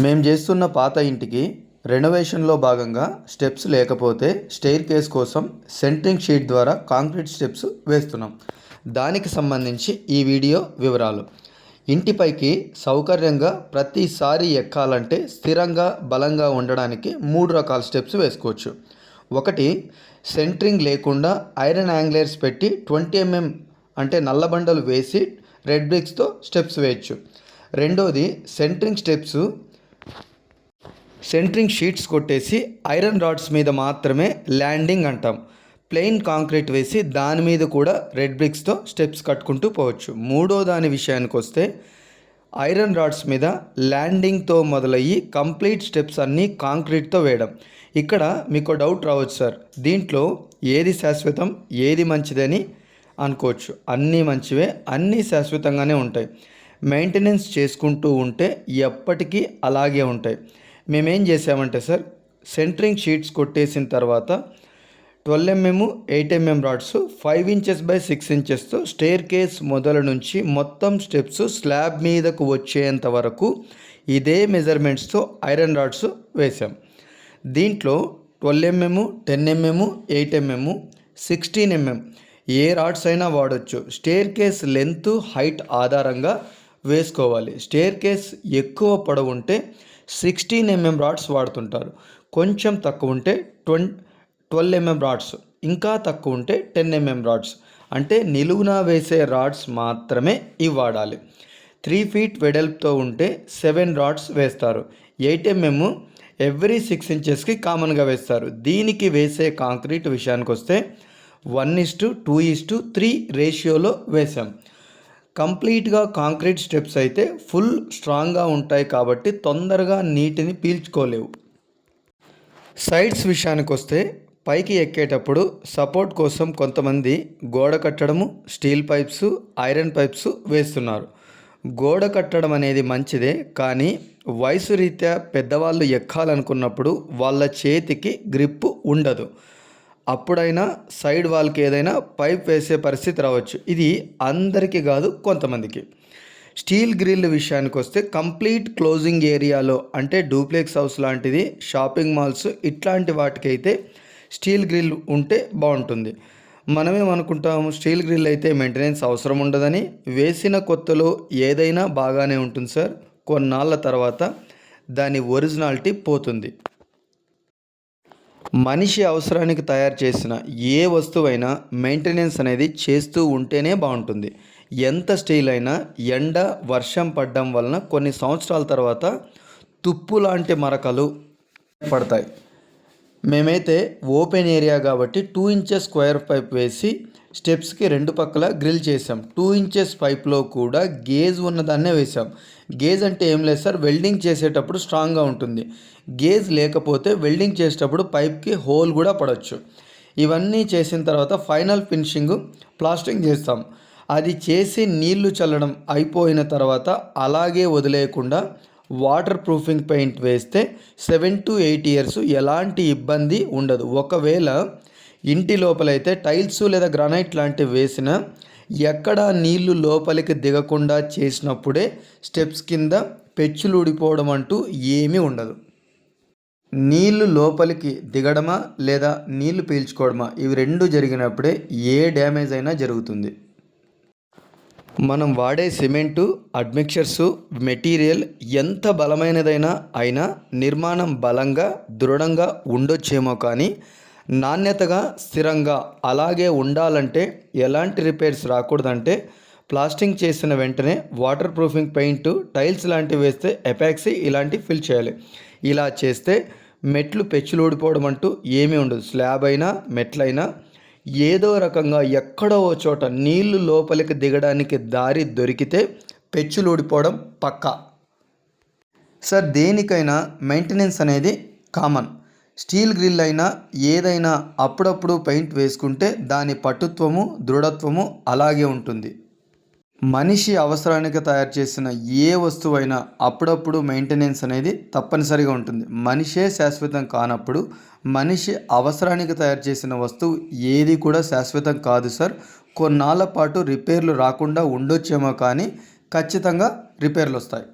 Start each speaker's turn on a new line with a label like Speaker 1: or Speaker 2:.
Speaker 1: మేము చేస్తున్న పాత ఇంటికి రెనోవేషన్లో భాగంగా స్టెప్స్ లేకపోతే స్టెయిర్ కేస్ కోసం సెంట్రింగ్ షీట్ ద్వారా కాంక్రీట్ స్టెప్స్ వేస్తున్నాం. దానికి సంబంధించి ఈ వీడియో వివరాలు. ఇంటిపైకి సౌకర్యంగా ప్రతిసారి ఎక్కాలంటే స్థిరంగా బలంగా ఉండడానికి మూడు రకాల స్టెప్స్ వేసుకోవచ్చు. ఒకటి సెంట్రింగ్ లేకుండా ఐరన్ యాంగ్లర్స్ పెట్టి ట్వంటీ ఎంఎం mm అంటే నల్లబండలు వేసి రెడ్ బ్రిక్స్తో స్టెప్స్ వేయచ్చు. రెండోది సెంట్రింగ్ స్టెప్స్ సెంట్రింగ్ షీట్స్ కొట్టేసి ఐరన్ రాడ్స్ మీద మాత్రమే ల్యాండింగ్ అంటాం. ప్లెయిన్ కాంక్రీట్ వేసి దాని మీద కూడా రెడ్ బ్రిక్స్తో స్టెప్స్ కట్టుకుంటూ పోవచ్చు. మూడో దాని విషయానికి వస్తే ఐరన్ రాడ్స్ మీద ల్యాండింగ్తో మొదలయ్యి కంప్లీట్ స్టెప్స్ అన్నీ కాంక్రీట్తో వేయడం. ఇక్కడ మీకు డౌట్ రావచ్చు సార్. దీంట్లో ఏది శాశ్వతం ఏది మంచిదని అనుకోవచ్చు. అన్నీ మంచివే అన్నీ శాశ్వతంగానే ఉంటాయి. మెయింటెనెన్స్ చేసుకుంటూ ఉంటే ఎప్పటికీ అలాగే ఉంటాయి. మేమేం చేసామంటే సార్ సెంట్రింగ్ షీట్స్ కొట్టేసిన తర్వాత twelve mm eight mm rods five inches by six ఇంచెస్తో staircase మొదల నుంచి మొత్తం స్టెప్స్ స్లాబ్ మీదకు వచ్చేంత వరకు ఇదే మెజర్మెంట్స్తో ఐరన్ రాడ్స్ వేసాం దీంట్లో twelve mm ten mm eight mm sixteen mm ఏ రాడ్స్ అయినా వాడచ్చు. స్టేర్ కేస్ లెంత్ హైట్ ఆధారంగా వేసుకోవాలి. స్టేర్ కేస్ ఎక్కువ పొడవు ఉంటే సిక్స్టీన్ ఎంఎం రాడ్స్ వాడుతుంటారు. కొంచెం తక్కువ ఉంటే ట్వం ట్వెల్వ్ ఎంఎం రాడ్స్ ఇంకా తక్కువ ఉంటే టెన్ ఎంఎం రాడ్స్. అంటే నిలువున వేసే రాడ్స్ మాత్రమే ఇవి వాడాలి. త్రీ ఫీట్ వెడల్పుతో ఉంటే సెవెన్ రాడ్స్ వేస్తారు. ఎయిట్ ఎంఎం ఎవ్రీ సిక్స్ ఇంచెస్కి కామన్గా వేస్తారు. దీనికి వేసే కాంక్రీట్ విషయానికి వస్తే one is to two is to three రేషియోలో వేసాం. కంప్లీట్గా కాంక్రీట్ స్టెప్స్ అయితే ఫుల్ స్ట్రాంగ్గా ఉంటాయి కాబట్టి తొందరగా నీటిని పీల్చుకోలేవు. సైడ్స్ విషయానికి వస్తే పైకి ఎక్కేటప్పుడు సపోర్ట్ కోసం కొంతమంది గోడ కట్టడము స్టీల్ పైప్స్ ఐరన్ పైప్స్ వేస్తున్నారు. గోడ కట్టడం అనేది మంచిదే కానీ వయసు రీత్యా పెద్దవాళ్ళు ఎక్కాలనుకున్నప్పుడు వాళ్ళ చేతికి గ్రిప్ ఉండదు. అప్పుడైనా సైడ్ వాల్కి ఏదైనా పైప్ వేసే పరిస్థితి రావచ్చు. ఇది అందరికీ కాదు కొంతమందికి. స్టీల్ గ్రిల్ విషయానికి వస్తే కంప్లీట్ క్లోజింగ్ ఏరియాలో అంటే డూప్లెక్స్ హౌస్ లాంటిది షాపింగ్ మాల్స్ ఇట్లాంటి వాటికైతే స్టీల్ గ్రిల్ ఉంటే బాగుంటుంది. మనమేమనుకుంటాము స్టీల్ గ్రిల్ అయితే మెయింటెనెన్స్ అవసరం ఉండదని. వేసిన కొత్తలో ఏదైనా బాగానే ఉంటుంది సార్. కొన్నాళ్ళ తర్వాత దాని ఒరిజినాలిటీ పోతుంది. మనిషి అవసరానికి తయారు చేసిన ఏ వస్తువైనా మెయింటెనెన్స్ అనేది చేస్తూ ఉంటేనే బాగుంటుంది. ఎంత స్టీల్ అయినా ఎండ వర్షం పడడం వలన కొన్ని సంవత్సరాల తర్వాత తుప్పు లాంటి మరకలు పడతాయి. మేమైతే ఓపెన్ ఏరియా కాబట్టి టూ ఇంచెస్ స్క్వేర్ పైప్ వేసి స్టెప్స్కి రెండు పక్కల గ్రిల్ చేసాం టూ ఇంచెస్ పైప్లో కూడా గేజ్ ఉన్నదాన్నే వేసాం గేజ్ అంటే ఏం లేదు సార్ వెల్డింగ్ చేసేటప్పుడు స్ట్రాంగ్గా ఉంటుంది. గేజ్ లేకపోతే వెల్డింగ్ చేసేటప్పుడు పైప్కి హోల్ కూడా పడవచ్చు ఇవన్నీ చేసిన తర్వాత ఫైనల్ ఫినిషింగ్ ప్లాస్టింగ్ చేస్తాం. అది చేసి నీళ్ళు చల్లడం అయిపోయిన తర్వాత అలాగే వదిలేయకుండా వాటర్ ప్రూఫింగ్ పెయింట్ వేస్తే సెవెన్ టు ఎయిట్ ఇయర్స్ ఎలాంటి ఇబ్బంది ఉండదు. ఒకవేళ ఇంటి లోపలైతే టైల్స్ లేదా గ్రానైట్ లాంటివి వేసిన ఎక్కడ నీళ్ళు లోపలికి దిగకుండా చేసినప్పుడే స్టెప్స్ కింద పెచ్చులు ఊడిపోవడం అంటూ ఏమీ ఉండదు. నీళ్ళు లోపలికి దిగడమా లేదా నీళ్ళు పీల్చుకోవడమా? ఇవి రెండు జరిగినప్పుడే ఏ డ్యామేజ్ అయినా జరుగుతుంది. మనం వాడే సిమెంటు అడ్మిక్చర్సు మెటీరియల్ ఎంత బలమైనదైనా అయినా నిర్మాణం బలంగా దృఢంగా ఉండొచ్చేమో కానీ నాణ్యతగా స్థిరంగా అలాగే ఉండాలంటే ఎలాంటి రిపేర్స్ రాకూడదంటే ప్లాస్టింగ్ చేసిన వెంటనే వాటర్ ప్రూఫింగ్ పెయింట్ టైల్స్ లాంటివి వేస్తే ఎపాక్సీ ఇలాంటివి ఫిల్ చేయాలి. ఇలా చేస్తే మెట్లు పెచ్చులు ఊడిపోవడం అంటూ ఏమీ ఉండదు. స్లాబ్ అయినా మెట్లైనా ఏదో రకంగా ఎక్కడో ఓ చోట నీళ్ళు లోపలికి దిగడానికి దారి దొరికితే పెచ్చులు ఊడిపోవడం పక్కా. సార్ దేనికైనా మెయింటెనెన్స్ అనేది కామన్ స్టీల్ గ్రిల్ అయినా ఏదైనా అప్పుడప్పుడు పెయింట్ వేసుకుంటే దాని పటుత్వము దృఢత్వము అలాగే ఉంటుంది. మనిషి అవసరానికి తయారు చేసిన ఏ వస్తువైనా అప్పుడప్పుడు మెయింటెనెన్స్ అనేది తప్పనిసరిగా ఉంటుంది. మనిషే శాశ్వతం కానప్పుడు మనిషి అవసరానికి తయారు చేసిన వస్తువు ఏది కూడా శాశ్వతం కాదు సార్. కొన్నాళ్ళ పాటు రిపేర్లు రాకుండా ఉండొచ్చేమో కానీ ఖచ్చితంగా రిపేర్లు వస్తాయి.